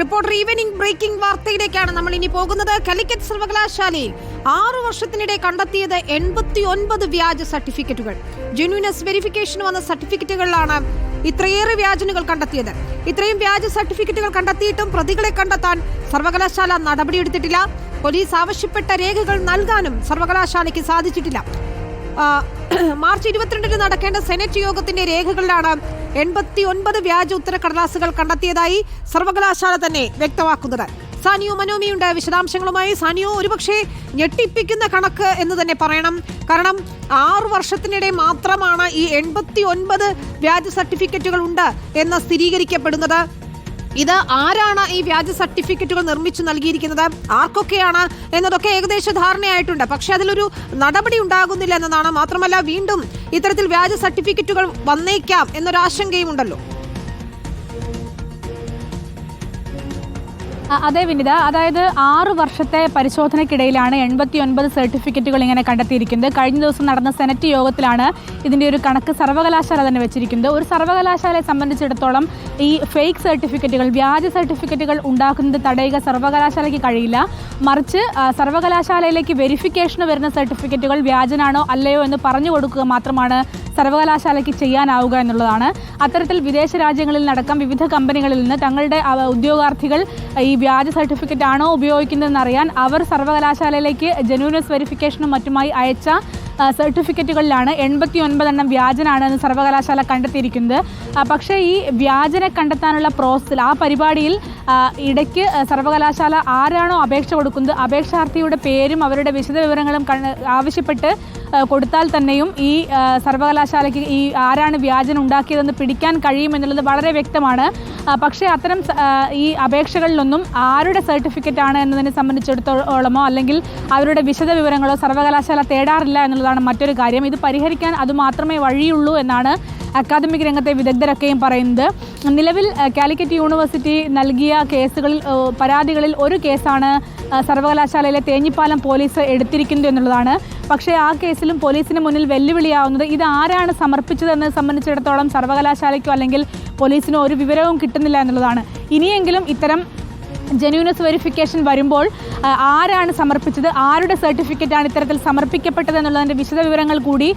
Reporter evening breaking വാർത്തയിലേക്കാണ് നമ്മൾ ഇനി പോകുന്നത്. കലിക്കറ്റ് സർവകലാശാലയിൽ ആറു വർഷത്തിനിടെ കണ്ടെത്തിയത് എൺപത്തി ഒൻപത് വ്യാജ സർട്ടിഫിക്കറ്റുകൾ. ജെന്യൂനസ് വെരിഫിക്കേഷൻ വന്ന സർട്ടിഫിക്കറ്റുകളിലാണ് ഇത്രയേറെ വ്യാജനുകൾ കണ്ടെത്തിയത്. ഇത്രയും വ്യാജ സർട്ടിഫിക്കറ്റുകൾ കണ്ടെത്തിയിട്ടും പ്രതികളെ കണ്ടെത്താൻ സർവകലാശാല നടപടിയെടുത്തിട്ടില്ല. പോലീസ് ആവശ്യപ്പെട്ട രേഖകൾ നൽകാനും സർവകലാശാലയ്ക്ക് സാധിച്ചിട്ടില്ല. മാർച്ച് ഇരുപത്തിരണ്ടിന് നടക്കേണ്ട സെനറ്റ് യോഗത്തിന്റെ രേഖകളിലാണ് എൺപത്തി ഒൻപത് വ്യാജ ഉത്തരക്കടലാസുകൾ കണ്ടെത്തിയതായി സർവകലാശാല തന്നെ വ്യക്തമാക്കുന്നത്. സാനിയോ മനോമിയുണ്ട് വിശദാംശങ്ങളുമായി. സാനിയോ ഒരുപക്ഷെ ഞെട്ടിപ്പിക്കുന്ന കണക്ക് എന്ന് തന്നെ പറയണം. കാരണം ആറു വർഷത്തിനിടെ മാത്രമാണ് ഈ എൺപത്തി ഒൻപത് വ്യാജ സർട്ടിഫിക്കറ്റുകൾ ഉണ്ട് എന്ന് സ്ഥിരീകരിക്കപ്പെടുന്നത്. ഇത് ആരാണ് ഈ വ്യാജ സർട്ടിഫിക്കറ്റുകൾ നിർമ്മിച്ചു നൽകിയിരിക്കുന്നത്? ആർക്കൊക്കെയാണ് എന്നതൊക്കെ ഏകദേശ ധാരണയായിട്ടുണ്ട്. പക്ഷെ അതിലൊരു നടപടി ഉണ്ടാകുന്നില്ല എന്നതാണ്. മാത്രമല്ല വീണ്ടും ഇത്തരത്തിൽ വ്യാജ സർട്ടിഫിക്കറ്റുകൾ വന്നേക്കാം എന്നൊരു ആശങ്കയും ഉണ്ടല്ലോ അതെ വിനിത. അതായത് ആറ് വർഷത്തെ പരിശോധനയ്ക്കിടയിലാണ് എൺപത്തി ഒൻപത് സർട്ടിഫിക്കറ്റുകൾ ഇങ്ങനെ കണ്ടെത്തിയിരിക്കുന്നത്. കഴിഞ്ഞ ദിവസം നടന്ന സെനറ്റ് യോഗത്തിലാണ് ഇതിന്റെ ഒരു കണക്ക് സർവകലാശാല തന്നെ വെച്ചിരിക്കുന്നത്. ഒരു സർവകലാശാലയെ സംബന്ധിച്ചിടത്തോളം ഈ ഫേക്ക് സർട്ടിഫിക്കറ്റുകൾ വ്യാജ സർട്ടിഫിക്കറ്റുകൾ ഉണ്ടാക്കുന്നത് തടയുക സർവകലാശാലയ്ക്ക് കഴിയില്ല. മറിച്ച് സർവകലാശാലയിലേക്ക് വെരിഫിക്കേഷന് വരുന്ന സർട്ടിഫിക്കറ്റുകൾ വ്യാജനാണോ അല്ലയോ എന്ന് പറഞ്ഞു കൊടുക്കുക മാത്രമാണ് സർവകലാശാലയ്ക്ക് ചെയ്യാനാവുക എന്നുള്ളതാണ്. അത്തരത്തിൽ വിദേശ രാജ്യങ്ങളിൽ നടക്കം വിവിധ കമ്പനികളിൽ നിന്ന് തങ്ങളുടെ ഉദ്യോഗാർത്ഥികൾ ഈ വ്യാജ സർട്ടിഫിക്കറ്റ് ആണോ ഉപയോഗിക്കുന്നതെന്ന് അറിയാൻ അവർ സർവകലാശാലയിലേക്ക് ജെന്യൂനസ് വെരിഫിക്കേഷനും മറ്റുമായി അയച്ച സർട്ടിഫിക്കറ്റുകളിലാണ് എൺപത്തി ഒൻപതെണ്ണം വ്യാജനാണ് എന്ന് സർവകലാശാല കണ്ടെത്തിയിരിക്കുന്നത്. പക്ഷേ ഈ വ്യാജനെ കണ്ടെത്താനുള്ള പ്രോസസ്സിൽ ആ പരിപാടിയിൽ ഇടയ്ക്ക് സർവകലാശാല ആരാണോ അപേക്ഷ കൊടുക്കുന്നത് അപേക്ഷാർത്ഥിയുടെ പേരും അവരുടെ വിശദവിവരങ്ങളും ആവശ്യപ്പെട്ട് കൊടുത്താൽ തന്നെയും ഈ സർവകലാശാലയ്ക്ക് ഈ ആരാണ് വ്യാജനം ഉണ്ടാക്കിയതെന്ന് പിടിക്കാൻ കഴിയുമെന്നുള്ളത് വളരെ വ്യക്തമാണ്. പക്ഷേ അത്തരം ഈ അപേക്ഷകളിലൊന്നും ആരുടെ സർട്ടിഫിക്കറ്റ് ആണ് എന്നതിനെ സംബന്ധിച്ചിടത്തോളമോ അല്ലെങ്കിൽ അവരുടെ വിശദ വിവരങ്ങളോ സർവകലാശാല തേടാറില്ല എന്നുള്ളതാണ് മറ്റൊരു കാര്യം. ഇത് പരിഹരിക്കാൻ അതുമാത്രമേ വഴിയുള്ളൂ എന്നാണ് അക്കാദമിക് രംഗത്തെ വിദഗ്ധരൊക്കെയും പറയുന്നത്. നിലവിൽ കാലിക്കറ്റ് യൂണിവേഴ്സിറ്റി നൽകിയ കേസുകളിൽ പരാതികളിൽ ഒരു കേസാണ് സർവകലാശാലയിലെ തേഞ്ഞിപ്പാലം പോലീസ് എടുത്തിരിക്കുന്നു എന്നുള്ളതാണ്. പക്ഷേ ആ കേസിലും പോലീസിന് മുന്നിൽ വെല്ലുവിളിയാവുന്നത് ഇത് ആരാണ് സമർപ്പിച്ചതെന്നത് സംബന്ധിച്ചിടത്തോളം സർവകലാശാലയ്ക്കോ അല്ലെങ്കിൽ പോലീസിനോ ഒരു വിവരവും കിട്ടുന്നില്ല എന്നുള്ളതാണ്. ഇനിയെങ്കിലും ഇത്തരം ജെന്യൂനസ് വെരിഫിക്കേഷൻ വരുമ്പോൾ ആരാണ് സമർപ്പിച്ചത് ആരുടെ സർട്ടിഫിക്കറ്റാണ് ഇത്തരത്തിൽ സമർപ്പിക്കപ്പെട്ടത് എന്നുള്ളതിന്റെ വിശദവിവരങ്ങൾ കൂടി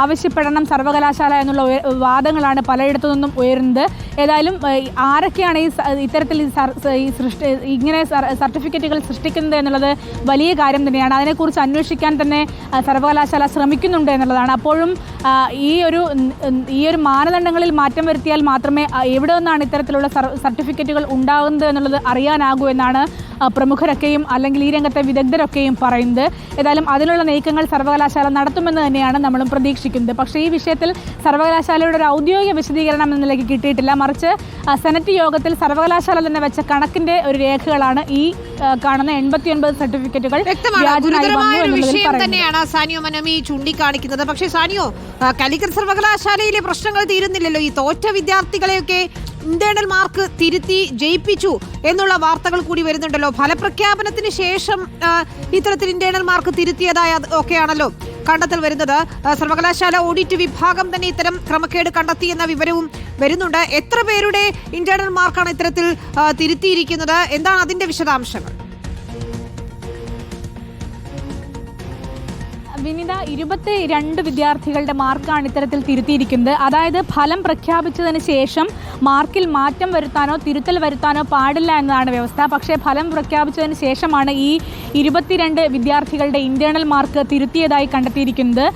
ആവശ്യപ്പെടണം സർവകലാശാല എന്നുള്ള വാദങ്ങളാണ് പലയിടത്തു നിന്നും ഉയരുന്നത്. ഏതായാലും ആരൊക്കെയാണ് ഈ ഇത്തരത്തിൽ ഈ സൃഷ്ടി ഇങ്ങനെ സർട്ടിഫിക്കറ്റുകൾ സൃഷ്ടിക്കുന്നത് എന്നുള്ളത് വലിയ കാര്യം തന്നെയാണ്. അതിനെക്കുറിച്ച് അന്വേഷിക്കാൻ തന്നെ സർവകലാശാല ശ്രമിക്കുന്നുണ്ട് എന്നുള്ളതാണ്. അപ്പോഴും ഈ ഒരു ഈ ഒരു മാനദണ്ഡങ്ങളിൽ മാറ്റം വരുത്തിയാൽ മാത്രമേ എവിടെ നിന്നാണ് ഇത്തരത്തിലുള്ള സർട്ടിഫിക്കറ്റുകൾ ഉണ്ടാകുന്നത് എന്നുള്ളത് അറിയാനാകൂ എന്നാണ് പ്രമുഖരൊക്കെയും അല്ലെങ്കിൽ ഈ രംഗത്തെ വിദഗ്ധരൊക്കെയും പറയുന്നത്. ഏതായാലും അതിനുള്ള നീക്കങ്ങൾ സർവകലാശാല നടത്തുമെന്ന് തന്നെയാണ് നമ്മളും പ്രതീക്ഷിക്കുന്നത്. പക്ഷേ ഈ വിഷയത്തിൽ സർവകലാശാലയുടെ ഒരു ഔദ്യോഗിക വിശദീകരണം എന്ന നിലയ്ക്ക് കിട്ടിയിട്ടില്ല. മറിച്ച് സെനറ്റ് യോഗത്തിൽ സർവകലാശാല തന്നെ വെച്ച കണക്കിന്റെ ഒരു രേഖകളാണ് ഈ കാണുന്ന എൺപത്തിയൊൻപത് സർട്ടിഫിക്കറ്റുകൾ വിഷയം തന്നെയാണ് സാനിയോ മനോമി ചൂണ്ടിക്കാണിക്കുന്നത്. പക്ഷേ സാനിയോ കാലിക്കറ്റ് സർവകലാശാലയിലെ പ്രശ്നങ്ങൾ തീരുന്നില്ലല്ലോ. ഈ തോറ്റ വിദ്യാർത്ഥികളെയൊക്കെ ഇന്റേണൽ മാർക്ക് തിരുത്തി ജയിപ്പിച്ചു എന്നുള്ള വാർത്തകൾ കൂടി വരുന്നുണ്ടല്ലോ. ഫലപ്രഖ്യാപനത്തിന് ശേഷം ഇത്തരത്തിൽ ഇന്റേണൽ മാർക്ക് തിരുത്തിയതായ ഒക്കെയാണല്ലോ കണ്ടെത്തൽ വരുന്നത്. സർവകലാശാല ഓഡിറ്റ് വിഭാഗം തന്നെ ഇത്തരം ക്രമക്കേട് കണ്ടെത്തി എന്ന വിവരവും വരുന്നുണ്ട്. എത്ര പേരുടെ ഇന്റേണൽ മാർക്കാണ് ഇത്തരത്തിൽ തിരുത്തിയിരിക്കുന്നത്? എന്താണ് അതിന്റെ വിശദാംശങ്ങൾ? വിനിത ഇരുപത്തി രണ്ട് വിദ്യാർത്ഥികളുടെ മാർക്കാണ് ഇത്തരത്തിൽ തിരുത്തിയിരിക്കുന്നത്. അതായത് ഫലം പ്രഖ്യാപിച്ചതിന് ശേഷം മാർക്കിൽ മാറ്റം വരുത്താനോ തിരുത്തൽ വരുത്താനോ പാടില്ല എന്നതാണ് വ്യവസ്ഥ. പക്ഷേ ഫലം പ്രഖ്യാപിച്ചതിന് ശേഷമാണ് ഈ ഇരുപത്തിരണ്ട് വിദ്യാർത്ഥികളുടെ ഇന്റേണൽ മാർക്ക് തിരുത്തിയതായി കണ്ടെത്തിയിരിക്കുന്നത്.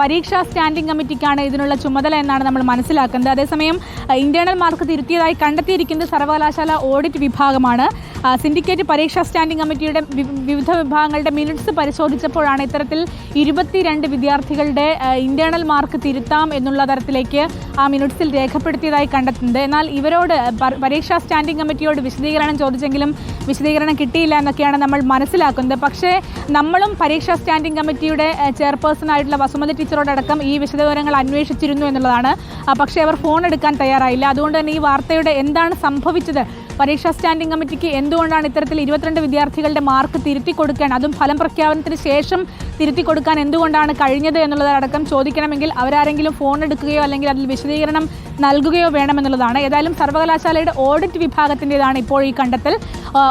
പരീക്ഷാ സ്റ്റാൻഡിംഗ് കമ്മിറ്റിക്കാണ് ഇതിനുള്ള ചുമതല എന്നാണ് നമ്മൾ മനസ്സിലാക്കുന്നത്. അതേസമയം ഇന്റേണൽ മാർക്ക് തിരുത്തിയതായി കണ്ടെത്തിയിരിക്കുന്നത് സർവകലാശാല ഓഡിറ്റ് വിഭാഗമാണ്. സിൻഡിക്കേറ്റ് പരീക്ഷാ സ്റ്റാൻഡിംഗ് കമ്മിറ്റിയുടെ വിവിധ വിഭാഗങ്ങളുടെ മിനിറ്റ്സ് പരിശോധിച്ചപ്പോഴാണ് ഇത്തരത്തിൽ ഇരുപത്തിരണ്ട് വിദ്യാർത്ഥികളുടെ ഇന്റേണൽ മാർക്ക് തിരുത്താം എന്നുള്ള തരത്തിലേക്ക് ആ മിനിറ്റ്സിൽ രേഖപ്പെടുത്തിയതായി കണ്ടെത്തുന്നത് എന്നാൽ ഇവരോട് പരീക്ഷാ സ്റ്റാൻഡിംഗ് കമ്മിറ്റിയോട് വിശദീകരണം ചോദിച്ചെങ്കിലും വിശദീകരണം കിട്ടിയില്ല എന്നൊക്കെയാണ് നമ്മൾ മനസ്സിലാക്കുന്നത്. പക്ഷേ നമ്മളും പരീക്ഷാ സ്റ്റാൻഡിംഗ് കമ്മിറ്റിയുടെ ചെയർപേഴ്സൺ ആയിട്ടുള്ള വസുമതി ടീച്ചറോടക്കം ഈ വിശദവിവരങ്ങൾ അന്വേഷിച്ചിരുന്നു എന്നുള്ളതാണ്. പക്ഷേ അവർ ഫോൺ എടുക്കാൻ തയ്യാറായില്ല. അതുകൊണ്ട് തന്നെ ഈ വാർത്തയുടെ എന്താണ് സംഭവിച്ചത് പരീക്ഷാ സ്റ്റാൻഡിംഗ് കമ്മിറ്റിക്ക് എന്തുകൊണ്ടാണ് ഇത്തരത്തിൽ ഇരുപത്തിരണ്ട് വിദ്യാർത്ഥികളുടെ മാർക്ക് തിരുത്തി കൊടുക്കാൻ അതും ഫലം പ്രഖ്യാപനത്തിന് ശേഷം തിരുത്തി കൊടുക്കാൻ എന്തുകൊണ്ടാണ് കഴിഞ്ഞത് എന്നുള്ളതടക്കം ചോദിക്കണമെങ്കിൽ അവരാരെങ്കിലും ഫോൺ എടുക്കുകയോ അല്ലെങ്കിൽ അതിൽ വിശദീകരണം നൽകുകയോ വേണമെന്നുള്ളതാണ്. ഏതായാലും സർവകലാശാലയുടെ ഓഡിറ്റ് വിഭാഗത്തിന്റെതാണ് ഇപ്പോൾ ഈ കണ്ടെത്തൽ.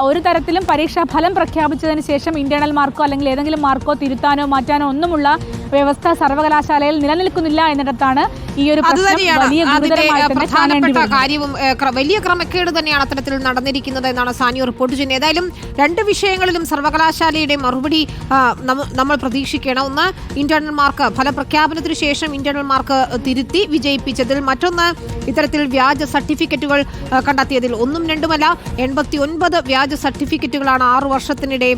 ഒരു തരത്തിലും പരീക്ഷാ ഫലം പ്രഖ്യാപിച്ചതിന് ശേഷം ഇന്റേണൽ മാർക്കോ അല്ലെങ്കിൽ ഏതെങ്കിലും മാർക്കോ തിരുത്താനോ മാറ്റാനോ ഒന്നുമുള്ള വ്യവസ്ഥ സർവകലാശാലയിൽ നിലനിൽക്കുന്നില്ല എന്നിടത്താണ് ഈ ഒരു പ്രധാനപ്പെട്ട കാര്യവും വലിയ ക്രമക്കേട് തന്നെയാണ് അത്തരത്തിൽ നടന്നിരിക്കുന്നത് എന്നാണ് സാനിയ റിപ്പോർട്ട് ചെയ്യുന്നത്. ഏതായാലും രണ്ട് വിഷയങ്ങളിലും സർവകലാശാലയുടെ മറുപടി നമ്മൾ പ്രതീക്ഷിക്കണം. ഒന്ന് ഇന്റേണൽ മാർക്ക് ഫലപ്രഖ്യാപനത്തിന് ശേഷം ഇന്റേണൽ മാർക്ക് തിരുത്തി വിജയിപ്പിച്ചതിൽ മറ്റൊന്ന് ഇത്തരത്തിൽ വ്യാജ സർട്ടിഫിക്കറ്റുകൾ കണ്ടെത്തിയതിൽ ഒന്നും രണ്ടുമല്ല എൺപത്തി ഒൻപത് വ്യാജ സർട്ടിഫിക്കറ്റുകളാണ് ആറു വർഷത്തിനിടെ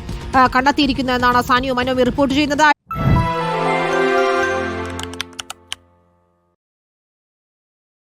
കണ്ടെത്തിയിരിക്കുന്നതെന്നാണ് സാനിയോ മനോവി റിപ്പോർട്ട് ചെയ്യുന്നത്.